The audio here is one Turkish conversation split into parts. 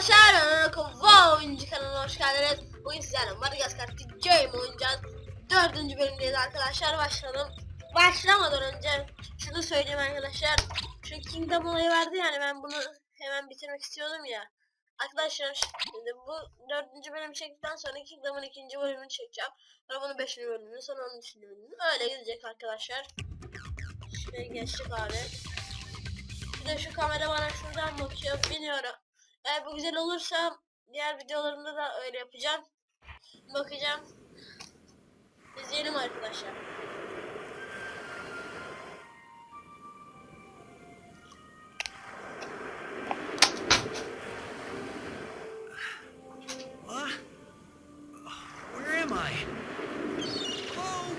arkadaşlar, Kova Oyuncu kanalına hoş geldiniz. Bugün sizlerle Madagaskar Game oynayacağız. Dördüncü bölümdeyiz arkadaşlar, başlayalım. Başlamadan önce şunu söyleyeyim arkadaşlar. Şu Kingdom olayı vardı yani ben bunu hemen bitirmek istiyordum ya. Arkadaşlar şimdi bu dördüncü bölümü çektikten sonra Kingdom'un ikinci bölümünü çekeceğim. Sonra bunu beşinci bölümünü sonra onun üçüncü bölümünü. Öyle gidecek arkadaşlar. Şuraya geçtik abi. Bir de şu kamera bana şuradan bakıyor. Bilmiyorum. Eğer bu güzel olursa diğer videolarımda da öyle yapacağım. Bakacağım. İzleyelim arkadaşlar. I? Oh!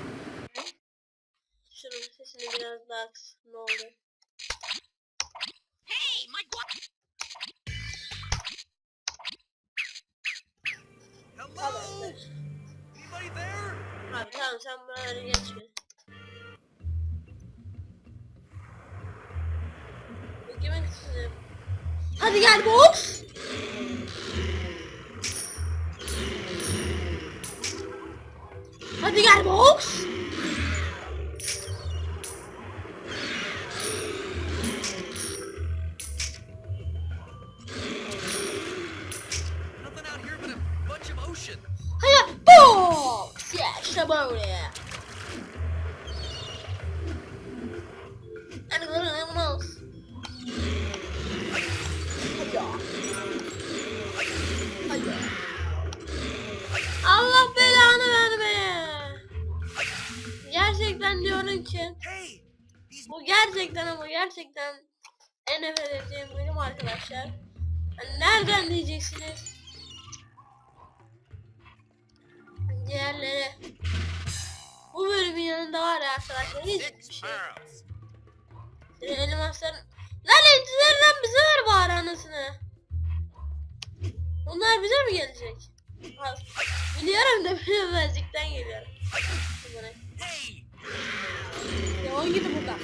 Şunun sesini biraz daha kıs. Hadi gel gerçekten en nefret ettiğim bölüm arkadaşlar. Yani nereden diyeceksiniz? Diğerleri. Bu bölümün yanında var ya arkadaşlar hiçbir şey. Elmasların... Lan elçilerden bize ver bari anasını. Bunlar bize mi gelecek? Biliyorum da bilemezlikten geliyorum. Hey! Devam gidin buradan.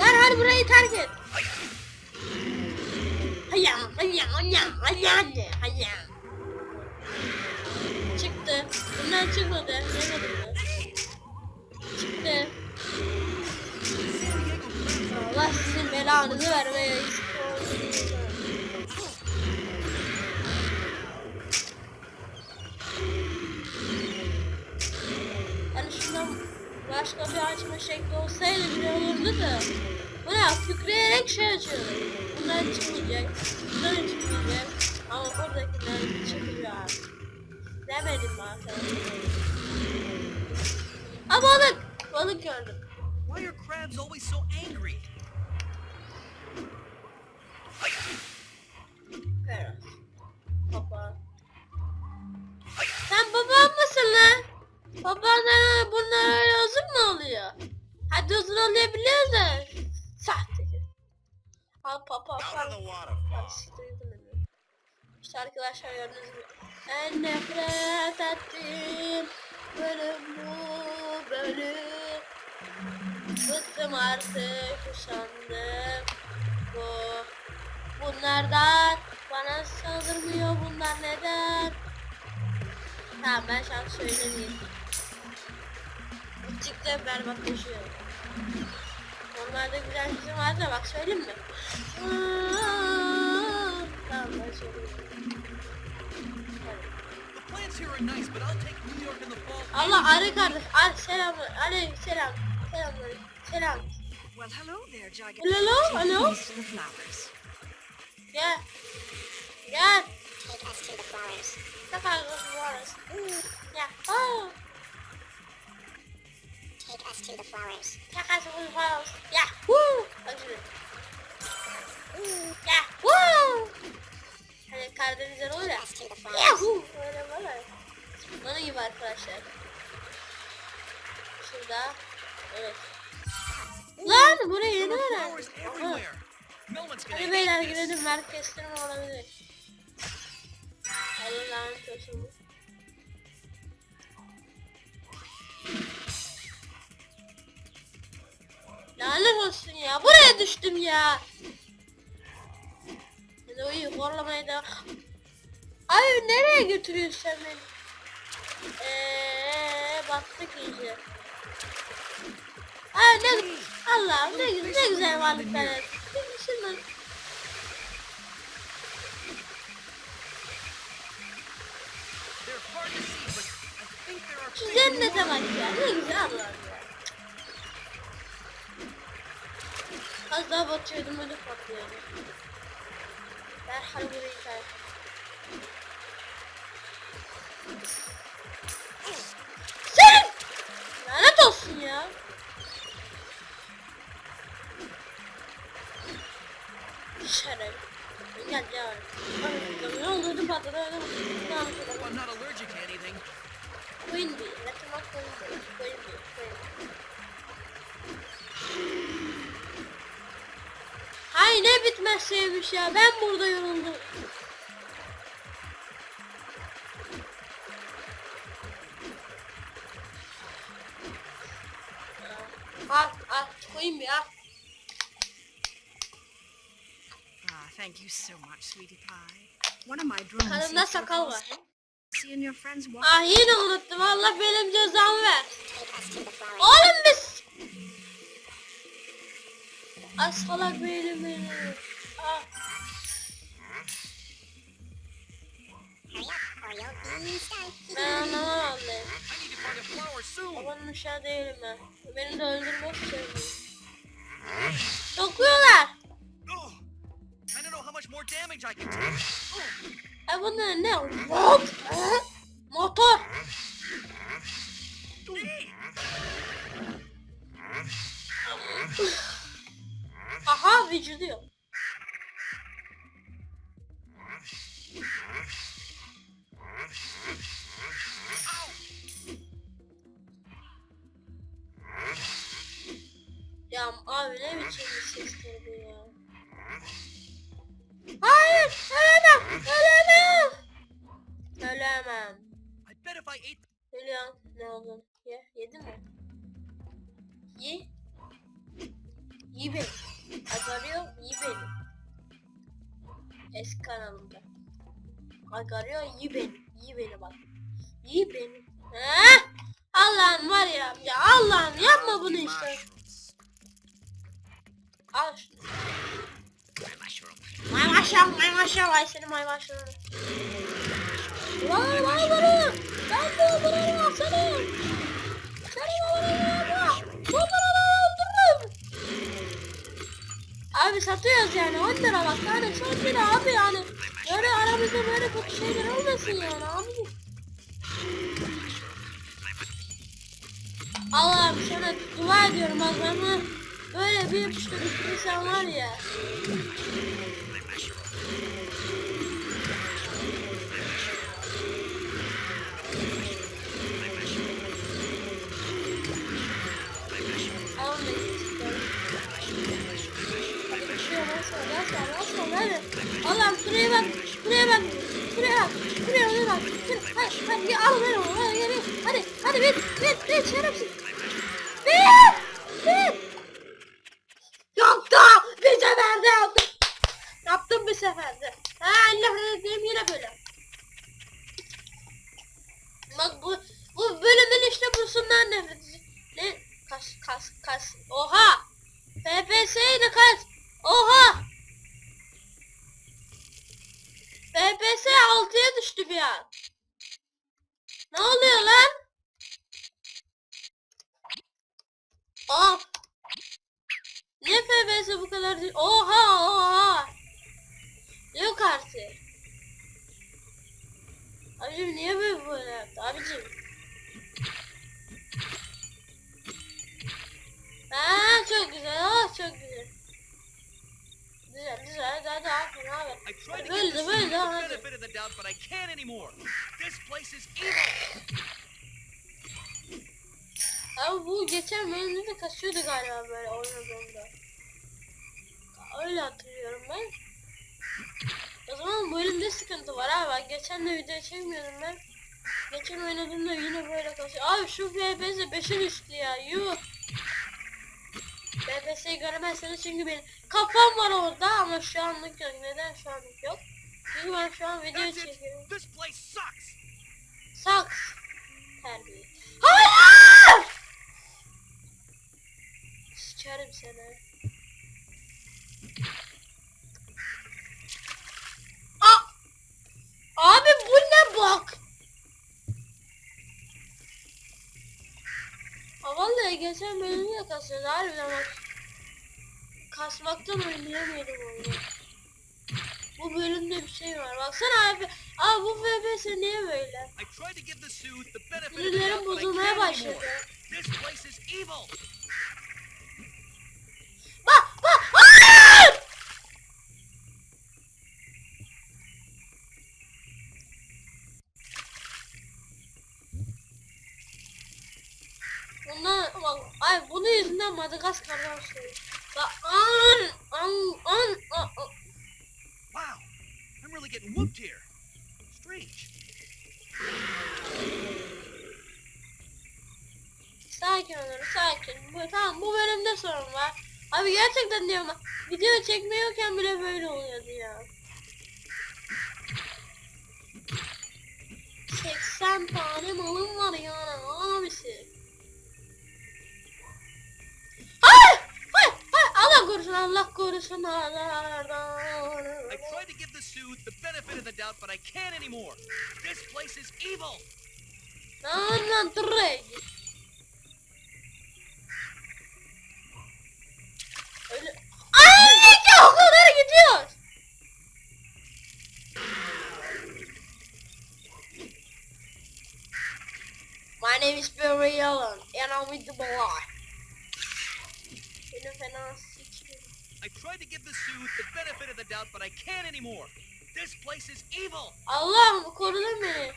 Derhal burayı terk et. Hayya, hayya, hayya, hayya hayya. Çıktı. Bundan çıkmadı. Demedi mi? Çıktı. Allah sizin belanızı vermeye. Açma şekli olsaydı bile olurdu da. Bu ne? Kükreyerek şey açıyorum. Bunlar çıkmayacak. Bunlar çıkmayacak. Ama buradakiler çıkıyor abi. Demedim mi arkadaşlar? Aa balık! Balık gördüm. Why are crabs always so angry? Arkadaşlar gördüğünüz gibi. En nefret ettiğim bölüm bu bölüm. Bıktım artık usandım. Bu bunlardan bana saldırmıyor bunlar neden? Tamam ben şarkı söylemeyeyim. Müzikte berbatlaşıyor. Onlarda güzel sesim vardı da bak söyleyeyim mi? Allah arı kardeş. Al selam. Aleyküm selam. Selam. Selam. Well, hello there, Jagged. Hello, hello. These are the flowers. Gel. Gel. Take us to the flowers. Ne kadar varız. Ya. Oh. Take us to the flowers. Takası bu varız. Ya. Woo. Bak Ya. Woo. Hani Karadenizler olur ya. Yahoo! Böyle böyle. Bunun gibi arkadaşlar. Şurada. Evet. Lan buraya yeni öğrendim. Hadi beyler girelim merkezlerim olabilir. Allah lanet olsun. Lanet olsun ya. Buraya düştüm ya. Zoe'yi horlamaya devam. Abi nereye götürüyorsun sen beni? Eee battık iyice. Ay ne Allah'ım ne, ne güzel varlıklar. are Şu cennete bak ya. Ne güzel Allah'ım ya. Az daha batıyordum öyle patlıyordu. Derhal burayı Ne bitmez şeymiş ya. Ben burada yoruldum. Al al koyayım ya. Ah, thank you so much, sweetie pie. One of my drones have sakal var. Ah yine unuttum. Allah benim cezamı ver. Oğlum biz. Ay salak benim benim. Ah. Ben anlamam soon. Babanın uşağı değilim ben. Beni de öldürmek istiyorum. Dokuyorlar. E bunlar ne? What? Eh? Motor. Yok. Ya abi ne biçim bir sesler bu ya. Hayır ölemem ölemem. Ölemem. Hülya ne oldu? Ye, yedin mi? Ye. Yi beni. Agarıyor, yi beni. Eski kanalımda. Agarıyor, yi beni. Yi beni bak. Yi beni. He? Allah'ım var ya. Ya Allah'ım yapma bunu işte. Al şunu. May maşallah, may maşallah. Ay senin may maşallah. Vay vay vay. Ben de öldürürüm seni. Abi satıyoruz yani 10 lira bak yani 10 lira abi yani. Böyle aramızda böyle kötü şeyler olmasın yani abi. Allah'ım sana dua ediyorum Allah'ıma. Böyle bir bir insan var ya. Hadi al hadi gel hadi hadi bin bin bin şerefsiz. Bin bin. Yok da bir seferde yaptım. Yaptım bir seferde. Ha Allah razı yine böyle. Bak bu bu bölümün işte busundan nefret edici- Ne? Kas kas kas. Oha! PPS'ydi kaç? Oha! FPS 6'ya düştü bir an. Ne oluyor lan? Aa! Niye FPS bu kadar düş- Oha oha! Yok artık. Abicim niye böyle böyle yaptı abicim? Ha çok güzel oh çok güzel. Güzel güzel hadi hadi hadi abi. Böyle de böyle de hadi. benefit of the doubt, but I can't anymore. This place is evil. Abi bu geçen bölümde de kasıyordu galiba böyle oynadığımda. Öyle hatırlıyorum ben. Sıkıntı var abi. Geçen de video çekmiyordum ben. Geçen oynadığımda yine böyle kasıyor. Abi şu FPS 5'in üstü ya. Yuh. BPS'yi göremezsiniz çünkü benim kafam var orada ama şu anlık yok. Neden şu anlık yok? Çünkü ben şu an video çekiyorum. Sucks. Terbiye. Hayır! Sıçarım seni. Aa! Abi bu ne bak? Ha vallahi geçen bölümü de kasıyordu harbiden bak. Kasmaktan oynayamıyordum oyunu. Bu bölümde bir şey var. Baksana abi. Aa bu FPS niye böyle? I tried to give the suit the benefit of the Sinirlerim doubt, but I bozulmaya can't başladı. anymore. This place is evil. Bak bak. Hayır! Bundan bak ay yüzünden Madagaskar'dan şey. Bak an an an. Wow, I'm really getting whooped here. Strange. Sakin olun sakin. Bu, tamam bu bölümde sorun var. Abi gerçekten diyorum video çekmiyorken bile böyle oluyordu ya. 80 tane malım var yani abisi. Allah korusun Allah korusun. I tried to give the suit the benefit of the doubt, but I can't anymore. This place is evil. Lan direk. Öyle. Ay ne o kadar gidiyor. My name is Barry Allen and I'm with the boy. I tried to give the suit the benefit of the doubt, but I can't anymore. This place is evil. Allah'ım korudun beni.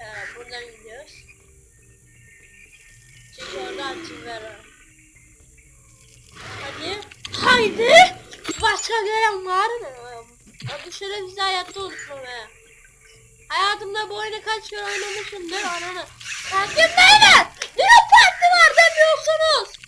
Ee, buradan gidiyoruz. Çünkü orada açım ver o. Hadi. Haydi. Başka gelen var mı? Ya bu şerefsizi hayatta unutmam he. Hayatımda bu oyunu kaç kere oynamışımdır ananı. Sakin beyler. Niye parti var demiyorsunuz?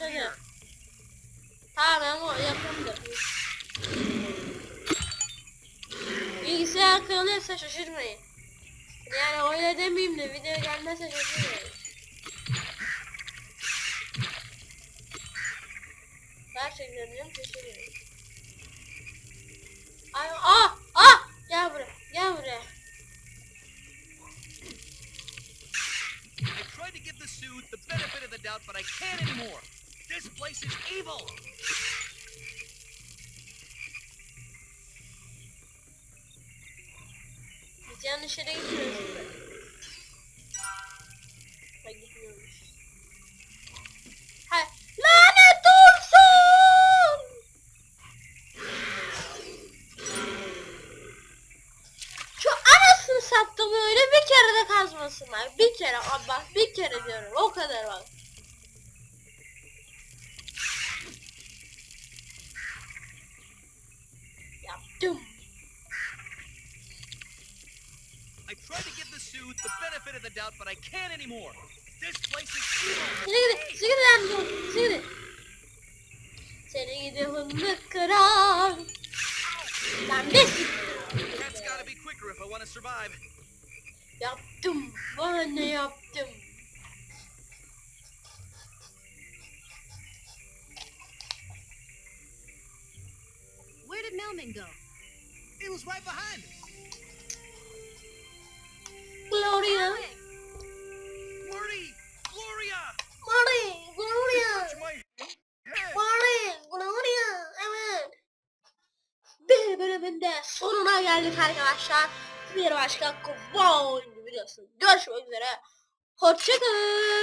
Başladı. Tamam ama yapımdır. Bilgisayar kırılırsa şaşırmayın. Yani öyle demeyeyim de video gelmezse şaşırmayın. Gerçekten diyorum şaşırmayın. Ay, ah, ah! Gel buraya, gel buraya. I tried to give the suit the benefit of the doubt, but I can't anymore. This place is evil. Yanlış yere gitmiyoruz. Yaptım. I tried to give the suit the benefit of the doubt, but I can't anymore. This place is evil. Seni gidi, seni gidi lan dur, seni gidi. Seni gidi fındık kıran. Lan bir Cat's gotta be quicker if I want to survive. Yaptım, bana ne yaptım. Where did Melman go? He was right behind us. Gloria, Marty! Gloria! Mari, Gloria! Mari, Gloria, evet. Bir bölümünde sonuna geldik arkadaşlar. Bir başka Kuba oyunu biliyorsun. Görüşmek üzere. Hoşçakalın.